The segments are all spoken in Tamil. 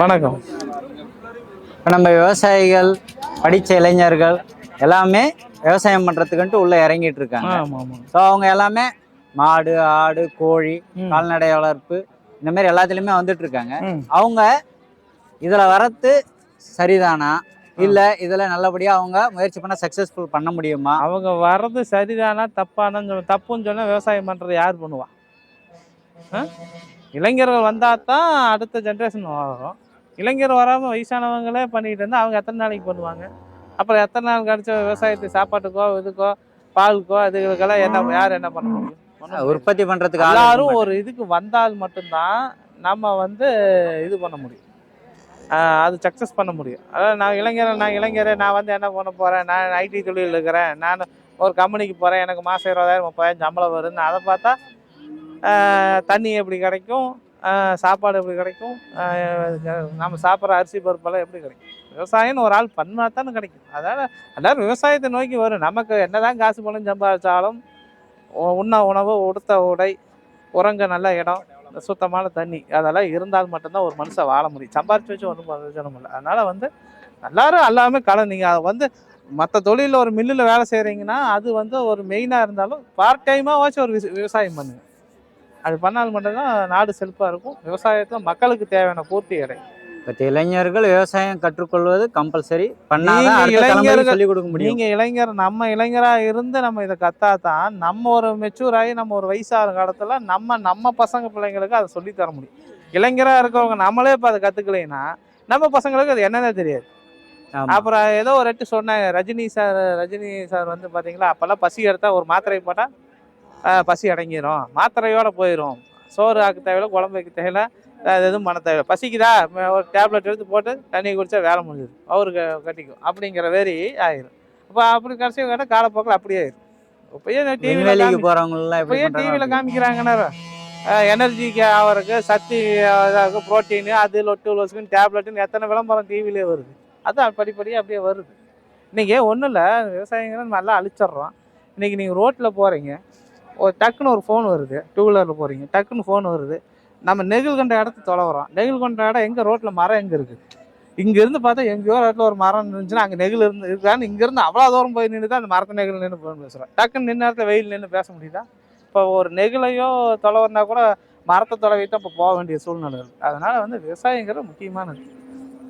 வணக்கம். இப்போ நம்ம விவசாயிகள் படித்த இளைஞர்கள் எல்லாமே விவசாயம் பண்ணுறதுக்குன்ட்டு உள்ளே இறங்கிட்டு இருக்காங்க. ஸோ அவங்க எல்லாமே மாடு ஆடு கோழி. கால்நடை வளர்ப்பு இந்த மாதிரி எல்லாத்துலேயுமே வந்துட்டு இருக்காங்க. அவங்க இதில் வரத்து சரிதானா? இல்லை இதில் நல்லபடியாக அவங்க முயற்சி பண்ண சக்ஸஸ்ஃபுல் பண்ண முடியுமா? அவங்க வர்றது சரிதானா தப்பானு தப்புன்னு சொன்னா விவசாயம் பண்றது யார் பண்ணுவா? இளைஞர்கள் வந்தா தான் அடுத்த ஜென்ரேஷன் வரும். இளைஞர் வராம வயசானவங்களே பண்ணிட்டு இருந்தா அவங்க எத்தனை நாளைக்கு பண்ணுவாங்க? அப்புறம் எத்தனை நாள் கழிச்ச விவசாயத்துக்கு சாப்பாட்டுக்கோ இதுக்கோ பாலுக்கோ இதுகளுக்கெல்லாம் என்ன யார் என்ன பண்ண முடியும். உற்பத்தி பண்ணுறதுக்கு எல்லாரும். ஒரு இதுக்கு வந்தால் மட்டும்தான் நம்ம வந்து இது பண்ண முடியும். அது சக்ஸஸ் பண்ண முடியும். அதாவது நான் இளைஞர் நான் இளைஞர் நான் வந்து என்ன பண்ண போகிறேன் நான் ஐடி தொழில் இருக்கிறேன். நான் ஒரு கம்பெனிக்கு போகிறேன் எனக்கு மாதம் இருபதாயிரம் முப்பதாயிரம் சம்பளம் வருதுன்னு அதை பார்த்தா தண்ணி எப்படி கிடைக்கும்? சாப்பாடு எப்படி கிடைக்கும்? நம்ம சாப்பிட்ற அரிசி பருப்பெல்லாம் எப்படி கிடைக்கும்? விவசாயம்னு ஒரு ஆள் பண்ணால் தானே கிடைக்கும். அதனால் எல்லோரும் விவசாயத்தை நோக்கி வரும். நமக்கு என்னதான் காசு பணம் சம்பாதிச்சாலும் உண்ண உணவு உடுத்த உடை உறங்க நல்ல இடம் சுத்தமான தண்ணி அதெல்லாம் இருந்தால் மட்டும்தான் ஒரு மனுஷன் வாழ முடியும். சம்பாரிச்சு வச்சு ஒன்றும் பிரயோஜனம் இல்லை. அதனால் வந்து எல்லாரும் எல்லாமே கடன் நீங்கள் அதை வந்து மற்ற தொழிலில் ஒரு மில்லில் வேலை செய்கிறீங்கன்னா அது வந்து ஒரு மெயினாக இருந்தாலும் பார்ட் டைமாக வச்சு ஒரு விவசாயம் பண்ணுங்க. அது பண்ணால் மட்டும்தான் நாடு செழிப்பாக இருக்கும். விவசாயத்தில் மக்களுக்கு தேவையான பூர்த்தி அடையும் பட் இளைஞர்கள் விவசாயம் கற்றுக்கொள்வது கம்பல்சரி பண்ணாதான் இளைஞர்கள் சொல்லிக் கொடுக்க முடியும். நீங்க இளைஞர் நம்ம இளைஞரா இருந்து நம்ம இதை கத்தாதான் நம்ம ஒரு மெச்சூர் ஆகி நம்ம ஒரு வயசான காலத்துல நம்ம நம்ம பசங்க பிள்ளைங்களுக்கு அதை சொல்லி தர முடியும். இளைஞரா இருக்கவங்க நம்மளே இப்போ அதை கத்துக்கலைன்னா நம்ம பசங்களுக்கு அது என்னன்னே தெரியாது. அப்புறம் ஏதோ ஒரு எட்டு சொன்னாங்க ரஜினி சார் ரஜினி சார் வந்து பாத்தீங்களா அப்பெல்லாம் பசி எடுத்தா ஒரு மாத்திரை போட்டா ஆஹ், பசி அடங்கிரும். மாத்திரையோட போயிடும் சோறு ஆக்க தேவையில்ல குழம்பு வைக்க தேவையில்ல அது எதுவும் பண்ண தேவையில்ல. பசிக்குதா? ஒரு டேப்லெட் எடுத்து போட்டு தண்ணி குடிச்சா வேலை முடிஞ்சுது. அவருக்கு கட்டிக்கும். அப்படிங்கிற மாரி ஆயிரும். இப்போ அப்படி கடைசி கேட்டால் காலப்போக்கில் அப்படியே ஆயிரும். இப்போயே டிவியில் எப்படி இப்போயே டிவியில் காமிக்கிறாங்கன்னா எனர்ஜிக்கு ஆகிறதுக்கு சக்தி இதாகும் ப்ரோட்டீனு அது லொட்டு லொசுக்குன்னு டேப்லெட்டுன்னு எத்தனை விளம்பரம் டிவிலே வருது. அதான் படிப்படியாக அப்படியே வருது. இன்றைக்கி ஒன்றும் இல்லை விவசாயிங்களை நல்லா அழிச்சிடுறோம். இன்றைக்கி நீங்கள் ரோட்டில் போகிறீங்க ஒரு டக்குன்னு ஒரு ஃபோன் வருது. டூ வீலரில் போகிறீங்க டக்குன்னு ஃபோன் வருது. நம்ம நெகிழ் கண்ட இடத்த தொலைவுறோம். நெகிழ் கொண்ட இடம் எங்கே ரோட்டில் மரம் எங்கே இருக்குது இங்கேருந்து பார்த்தா எங்கேயோ இடத்துல ஒரு மரம் இருந்துச்சுன்னா அங்கே நெகிழ் இருந்து இருக்கான்னு இங்கேருந்து அவ்வளோ தூரம் போய் நின்று தான் அந்த மரத்து நெகிழ் நின்று போய் பேசுகிறோம் டக்குன்னு நின்ன இடத்துல வெயில் நின்று பேச முடியுதா? இப்போ ஒரு நெகிழையோ தொலைவர்னா கூட மரத்தை தொலைவிட்டு இப்போ போக வேண்டிய சூழ்நிலை இருக்குது அதனால் வந்து விவசாயங்கிறது முக்கியமானது.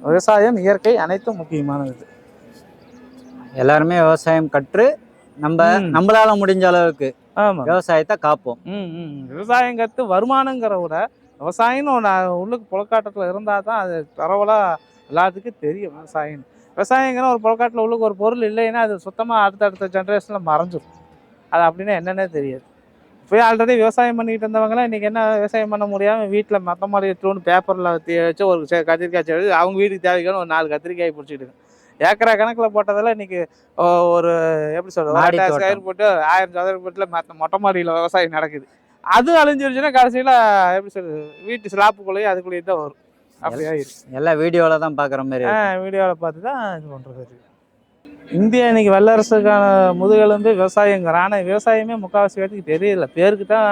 விவசாயம் இயற்கை அனைத்தும் முக்கியமானது. எல்லாருமே விவசாயம் கற்று நம்ம. நம்மளால முடிஞ்ச அளவுக்கு விவசாயத்தை காப்போம். ம் விவசாயம் கற்று வருமானங்கிற விட விவசாயம்னு ஒன்று உள்ளுக்கு புழக்காட்டத்தில் இருந்தால் தான் அது பரவலாக எல்லாத்துக்கும் தெரியும் விவசாயம் விவசாயங்கிற ஒரு புழக்காட்டில் உள்ளுக்கு ஒரு பொருள் இல்லைன்னா அது சுத்தமாக அடுத்தடுத்த ஜென்ரேஷனில் மறைஞ்சிரும். அது அப்படின்னா என்னன்னே தெரியாது. இப்போயே ஆல்ரெடி விவசாயம் பண்ணிக்கிட்டு இருந்தவங்களாம் இன்றைக்கி என்ன விவசாயம் பண்ண முடியாமல் வீட்டில் மற்ற மாதிரி எடுத்துன்னு பேப்பரில் வச்சு ஒரு கத்திரிக்காய் செடி அவங்க வீட்டுக்கு தேவைக்கான ஒரு நாலு கத்திரிக்காய் பிடிச்சிட்டு ஏக்கரா கணக்கில் போட்டதெல்லாம் இன்னைக்கு ஒரு எப்படி சொல்றது. ஸ்கொயர் போட்டு ஆயிரம் சதுர ஃபீட்டில் மற்ற மொட்டை மாடியில் விவசாயம் நடக்குது. அது அழிஞ்சிருச்சுன்னா கடைசியில் எப்படி சொல்றது வீட்டு ஸ்லாப்புக்குள்ளேயே அதுக்குள்ளேயே தான் வரும். அப்படி ஆயிடுச்சு. எல்லாம் வீடியோல தான் பாக்குற மாதிரி. வீடியோவில் பார்த்து தான் இது பண்ணுறது இந்தியா இன்னைக்கு வல்லரசுக்கான முதுகெலும்பு விவசாயங்கிற ஆனால் விவசாயமே முக்கால்வாசி பேருக்கு தெரியல. பேருக்கு தான்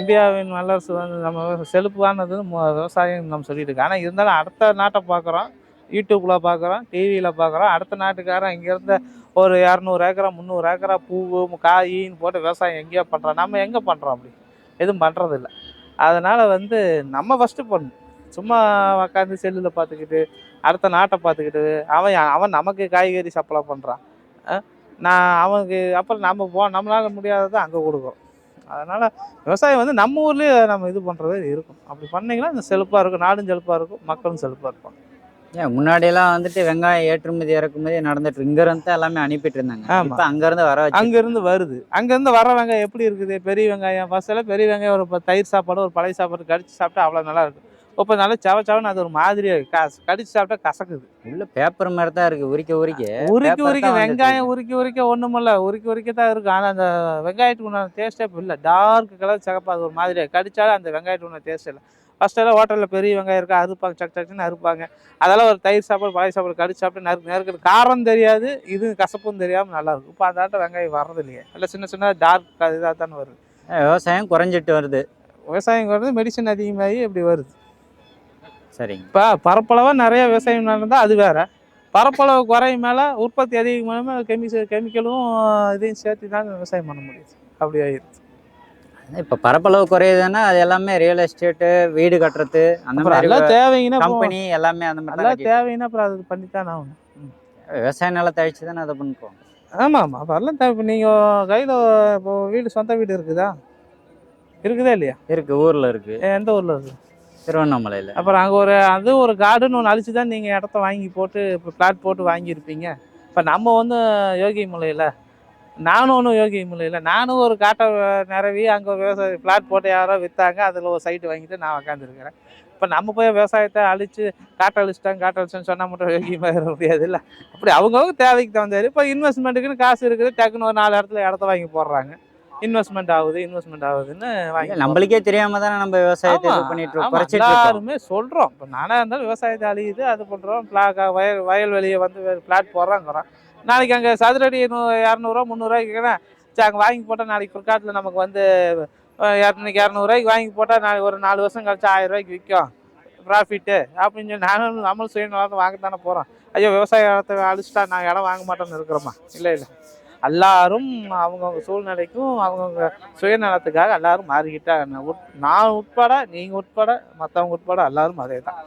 இந்தியாவின் வல்லரசு வந்து நம்ம செழிப்பானது விவசாயம் நம்ம சொல்லிட்டு இருக்கோம் ஆனால் இருந்தாலும் அடுத்த நாட்டை பார்க்குறோம். யூடியூப்பில் பார்க்குறோம் டிவியில் பார்க்குறோம் அடுத்த நாட்டுக்காரன் இங்கேருந்து ஒரு இரநூறு ஏக்கரா முந்நூறு ஏக்கரா பூவு காயின்னு போட்டு விவசாயம் எங்கேயோ பண்ணுறோம் நம்ம எங்கே பண்ணுறோம் அப்படி? எதுவும் பண்ணுறதில்ல அதனால் வந்து நம்ம ஃபஸ்ட்டு பண்ணணும். சும்மா உக்காந்து செல்லில் பார்த்துக்கிட்டு அடுத்த நாட்டை பார்த்துக்கிட்டு அவன் அவன் நமக்கு காய்கறி சப்ளை பண்ணுறான் நான் அவனுக்கு அப்புறம் நம்ம போ நம்மளால் முடியாததை அங்கே கொடுக்குறோம். அதனால் விவசாயம் வந்து நம்ம ஊர்லேயே நம்ம இது பண்ணுறது இருக்கும். அப்படி பண்ணிங்கன்னா இந்த செழிப்பாக இருக்கும் நாடும் செழிப்பாக இருக்கும் மக்களும் செழிப்பாக இருப்பாங்க. ஏன் முன்னாடி எல்லாம் வந்துட்டு வெங்காயம் ஏற்றுமதி இறக்குமதி நடந்துட்டு இருக்கு. இங்க இருந்து தான் எல்லாமே அனுப்பிட்டு இருந்தாங்க. இப்ப அங்க இருந்து வர அங்கேருந்து வருது. அங்கேருந்து வர வெங்காயம் எப்படி இருக்குது? பெரிய வெங்காயம் ஃபஸ்ட்டில் பெரிய வெங்காயம் ஒரு தயிர் சாப்பாடு ஒரு பழைய சாப்பாடு கடிச்சு சாப்பிட்டா அவ்வளோ நல்லா இருக்கும். இப்போ நல்லா சவ சவன்னு அது ஒரு மாதிரியாக இருக்கு. கச கடிச்சு சாப்பிட்டா கசக்குது. உள்ள பேப்பர் மாதிரி தான் இருக்கு. உரிக்க உரிக்க. உருக்கி உருக்கி வெங்காயம் உருக்கி உருக்கி ஒன்றுமில்ல உருக்கி உருக்கி தான் இருக்கும் ஆனால் அந்த வெங்காயத்துக்கு உண்டான டேஸ்ட்டே இப்போ இல்லை. டார்க் கலர் சிகப்பு அது ஒரு மாதிரியாக கடிச்சாலும் அந்த வெங்காயத்துக்கு உண்டான டேஸ்ட் இல்லை. ஃபர்ஸ்ட் எல்லாம் ஹோட்டலில் பெரிய வெங்காயம் இருக்கா அறுப்பாங்க சக் சக்குன்னு அறுப்பாங்க. அதெல்லாம் ஒரு தயிர் சாப்பாடு பழைய சாப்பாடு கடிச்சு சாப்பிட்டு நறுக்கு நறுக்கு காரம் தெரியாது இது கசப்பும் தெரியாமல் நல்லா இருக்கும். இப்போ அந்த வெங்காயம் வர்றது இல்லையே எல்லாம் சின்ன சின்ன டார்க் இதாக தானே வருது. விவசாயம் குறைஞ்சிட்டு வருது. விவசாயம் வருது மெடிசன் அதிகமாகி இப்படி வருது. சரிங்க. இப்போ பரப்பளவாக நிறைய விவசாயம் நடந்தால் அது வேற. பரப்பளவு குறையும் மேலே உற்பத்தி அதிகமான கெமிக்கல் கெமிக்கலும் இதையும் சேர்த்து தான் விவசாயம் பண்ண முடியுது. அப்படி ஆயிடுச்சு இப்போ பரப்பளவு குறையுதுன்னா அது எல்லாமே ரியல் எஸ்டேட்டு வீடு கட்டுறது அந்த மாதிரி தேவைங்கன்னா கம்பெனி எல்லாமே அந்த மாதிரி தான் தேவைன்னா அப்புறம் அது பண்ணித்தான் ஆகணும். விவசாய நிலத்தை அழிச்சு தானே அதை பண்ணுறோம் ஆமாம் ஆமாம் அப்போ எல்லாம் தேவை. இப்போ நீங்கள் கையில் இப்போ வீடு சொந்த வீடு இருக்குதா? இருக்குதா இல்லையா? இருக்கு ஊர்ல இருக்கு. ஏ, எந்த ஊரில் இருக்குது திருவண்ணாமலையில. அப்புறம் அங்கே ஒரு அது ஒரு கார்டுன்னு ஒன்று அழிச்சு தான் நீங்கள் இடத்த வாங்கி போட்டு இப்போ பிளாட் போட்டு வாங்கியிருப்பீங்க. இப்போ நம்ம வந்து யோகி முலையில் நானும் ஒன்றும் யோகி முலையில் நானும் ஒரு காட்டை நிறவி அங்கே விவசாய பிளாட் போட்டு யாரோ விற்றாங்க அதில் ஒரு சைட்டு வாங்கிட்டு நான் உக்காந்துருக்கிறேன். இப்போ நம்ம போய் விவசாயத்தை அழிச்சு காட்டை அழிச்சிட்டாங்க காட்டை அழிச்சோன்னு சொன்னால் மட்டும் யோகி மாதிரி முடியாது இல்லை. அப்படி அவங்கவுங்க தேவைக்கு தகுந்தாரு இப்போ இன்வெஸ்ட்மெண்ட்டுக்குன்னு காசு இருக்குது டக்குன்னு ஒரு நாலு இடத்துல இடத்த வாங்கி போடுறாங்க. இன்வெஸ்ட்மெண்ட் ஆகுது இன்வெஸ்ட்மெண்ட் ஆகுதுன்னு வாங்கி நம்மளுக்கே தெரியாம தானே நம்ம விவசாயத்தை இது பண்ணிட்டு இருக்கோம். எல்லாருமே சொல்றோம். இப்போ நானா இருந்தாலும் விவசாயத்தை அழியுது அது பண்றோம். வயல் வயல்வெளியை வந்து பிளாட் போடுறாங்கிறோம். நாளைக்கு அங்கே சதுரடி நூ இரநூறுவா முந்நூறுரூவாய்க்குன்னா சரி அங்கே வாங்கி போட்டால் நாளைக்கு பிற்காலத்தில் நமக்கு வந்து இன்னைக்கு இரநூறுவாய்க்கு வாங்கி போட்டால் நாளைக்கு ஒரு நாலு வருஷம் கழிச்சு ஆயிரம் ரூபாய்க்கு விற்கும் ப்ராஃபிட்டு அப்படின்னு சொல்லி நானும் நம்மளும் சுயநலத்தை வாங்க தானே போகிறோம் ஐயோ விவசாய இடத்த அழிச்சிட்டா நான் இடம் வாங்க மாட்டோம்னு இருக்கிறோமா? இல்லை இல்லை. எல்லாரும் அவங்கவுங்க சூழ்நிலைக்கும் அவங்கவுங்க சுயநலத்துக்காக எல்லாரும் மாறிக்கிட்டாங்க. நான் உட்- நான் உட்பட நீங்கள் உட்பட மற்றவங்க உட்பட எல்லாரும் அதே தான்